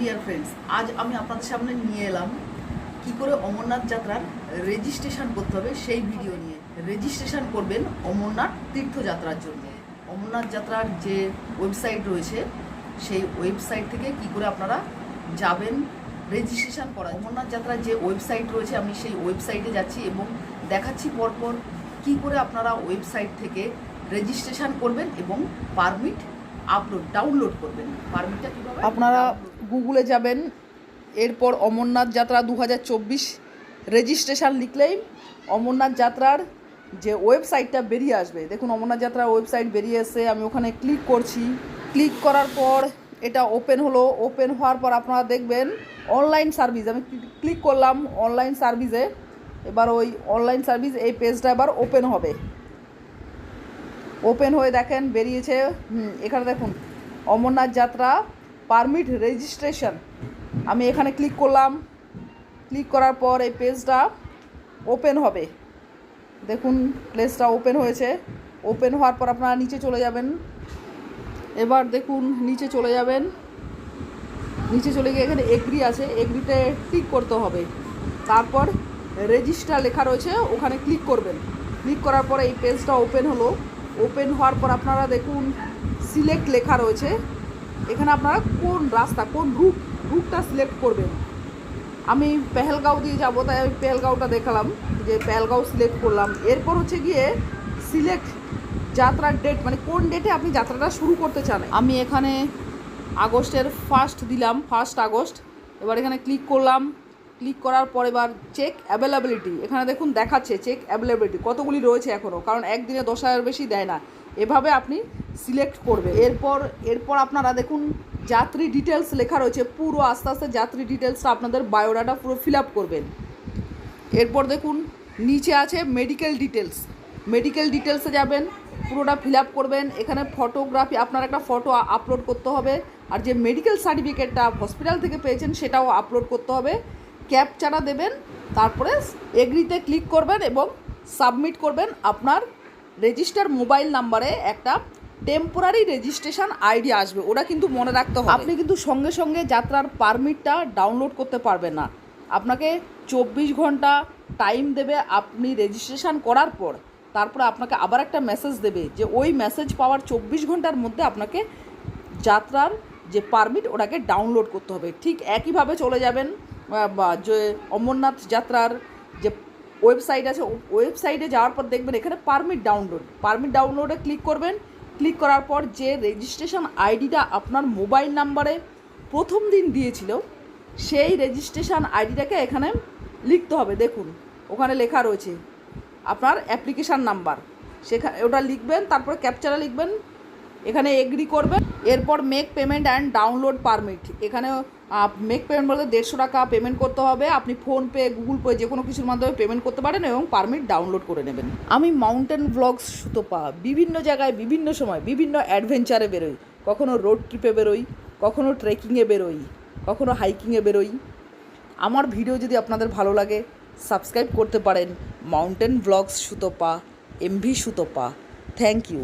Dear friends আজ আমি আপনাদের সামনে নিয়ে এলাম কি করে অমরনাথ যাত্রার রেজিস্ট্রেশন করতে হবে সেই ভিডিও নিয়ে। রেজিস্ট্রেশন করবেন অমরনাথ তীর্থযাত্রার জন্য। অমরনাথ যাত্রার যে ওয়েবসাইট রয়েছে সেই ওয়েবসাইট থেকে কি করে আপনারা যাবেন রেজিস্ট্রেশন করা অমরনাথ যাত্রার যে ওয়েবসাইট রয়েছে আমি সেই ওয়েবসাইটে যাচ্ছি এবং দেখাচ্ছি পরপর কি করে আপনারা ওয়েবসাইট থেকে রেজিস্ট্রেশন করবেন এবং পারমিট আপলোড ডাউনলোড করবেন। পারমিটটা কীভাবে আপনারা গুগলে যাবেন, এরপর অমরনাথ যাত্রা দু হাজার চব্বিশ রেজিস্ট্রেশন লিখলেই অমরনাথ যাত্রার যে ওয়েবসাইটটা বেরিয়ে আসবে। দেখুন, অমরনাথ যাত্রার ওয়েবসাইট বেরিয়ে এসে আমি ওখানে ক্লিক করছি। ক্লিক করার পর এটা ওপেন হলো। ওপেন হওয়ার পর আপনারা দেখবেন অনলাইন সার্ভিস। আমি ক্লিক করলাম অনলাইন সার্ভিসে। এবার ওই অনলাইন সার্ভিস, এই পেজটা এবার ওপেন হবে। ওপেন হয়ে দেখেন, বেরিয়েছে। এখানে দেখুন, অমরনাথ যাত্রা পারমিট রেজিস্ট্রেশন আমি এখানে ক্লিক করলাম। ক্লিক করার পর এই পেজটা ওপেন হবে। দেখুন প্লেসটা ওপেন হয়েছে। ওপেন হওয়ার পর আপনারা নিচে চলে যাবেন। এবার দেখুন, নিচে চলে যাবেন। নিচে চলে গিয়ে এখানে এগ্রি আছে। এগ্রিতে ক্লিক করতে হবে। তারপর রেজিস্টার লেখা রয়েছে, ওখানে ক্লিক করবেন। ক্লিক করার পরে এই পেজটা ওপেন হলো। ওপেন হওয়ার পর আপনারা দেখুন সিলেক্ট লেখা রয়েছে। এখানে আপনারা কোন রাস্তা, কোন রুট রুটটা সিলেক্ট করবেন? আমি পেহেলগাঁও দিয়ে যাব, তাই আমি পেহেলগাঁওটা দেখালাম, যে পেহেলগাঁও সিলেক্ট করলাম। এরপর হচ্ছে গিয়ে সিলেক্ট যাত্রার ডেট মানে কোন ডেটে আপনি যাত্রাটা শুরু করতে চান? আমি এখানে আগস্টের ফার্স্ট দিলাম ফার্স্ট আগস্ট। এবার এখানে ক্লিক করলাম। ক্লিক করার পর এবার চেক অ্যাভেলেবিলিটি এখানে দেখুন দেখাচ্ছে চেক অ্যাভেলেবিলিটি কতগুলি রয়েছে এখনও কারণ একদিনে দশ হাজার বেশি দেয় না। এভাবে আপনি সিলেক্ট করবে এরপর এরপর আপনারা দেখুন, যাত্রী ডিটেলস লেখা রয়েছে। পুরো আস্তে আস্তে যাত্রী ডিটেলসটা আপনাদের বায়োডাটা পুরো ফিল আপ করবেন। এরপর দেখুন, নিচে আছে মেডিকেল ডিটেলস মেডিকেল ডিটেলসে যাবেন, পুরোটা ফিল আপ করবেন। এখানে ফটোগ্রাফি আপনার একটা ফটো আপলোড করতে হবে। আর যে মেডিকেল সার্টিফিকেটটা হসপিটাল থেকে পেয়েছেন, সেটাও আপলোড করতে হবে। ক্যাপচারা দেবেন, তারপরে এগ্রিতে ক্লিক করবেন এবং সাবমিট করবেন আপনার রেজিস্টার মোবাইল নাম্বারে একটা টেম্পোরারি রেজিস্ট্রেশন আইডি আসবে, ওটা কিন্তু মনে রাখতে হবে। আপনি কিন্তু সঙ্গে সঙ্গে যাত্রার পারমিটটা ডাউনলোড করতে পারবেন না। আপনাকে চব্বিশ ঘণ্টা টাইম দেবে আপনি রেজিস্ট্রেশন করার পর। তারপরে আপনাকে আবার একটা মেসেজ দেবে যে, ওই মেসেজ পাওয়ার চব্বিশ ঘণ্টার মধ্যে আপনাকে যাত্রার যে পারমিট, ওটাকে ডাউনলোড করতে হবে। ঠিক একইভাবে চলে যাবেন যে অমরনাথ যাত্রার যে ওয়েবসাইট আছে ওয়েবসাইটে যাওয়ার পর দেখবেন এখানে পারমিট ডাউনলোড পারমিট ডাউনলোডে ক্লিক করবেন। ক্লিক করার পর যে রেজিস্ট্রেশন আইডিটা আপনার মোবাইল নাম্বারে প্রথম দিন দিয়েছিল, সেই রেজিস্ট্রেশন আইডিটাকে এখানে লিখতে হবে। দেখুন, ওখানে লেখা রয়েছে আপনার অ্যাপ্লিকেশান নাম্বার সেখানে ওটা লিখবেন, তারপরে ক্যাপচারে লিখবেন এখানে এগ্রি করবেন এরপর make payment and download permit এখানে মেক পেমেন্ট বলতে দেড়শো টাকা পেমেন্ট করতে হবে। আপনি ফোনপে গুগল পে যে কোনো কিছুর মাধ্যমে পেমেন্ট করতে পারেন এবং পারমিট ডাউনলোড করে নেবেন। আমি মাউন্টেন ব্লগস সুতোপা বিভিন্ন জায়গায়, বিভিন্ন সময়, বিভিন্ন অ্যাডভেঞ্চারে বেরোই। কখনো রোড ট্রিপে বেরোই, কখনো ট্রেকিংয়ে বেরোই, কখনো হাইকিংয়ে বেরোই। আমার ভিডিও যদি আপনাদের ভালো লাগে সাবস্ক্রাইব করতে পারেন। Mountain blogs Sutopa MV Sutopa thank you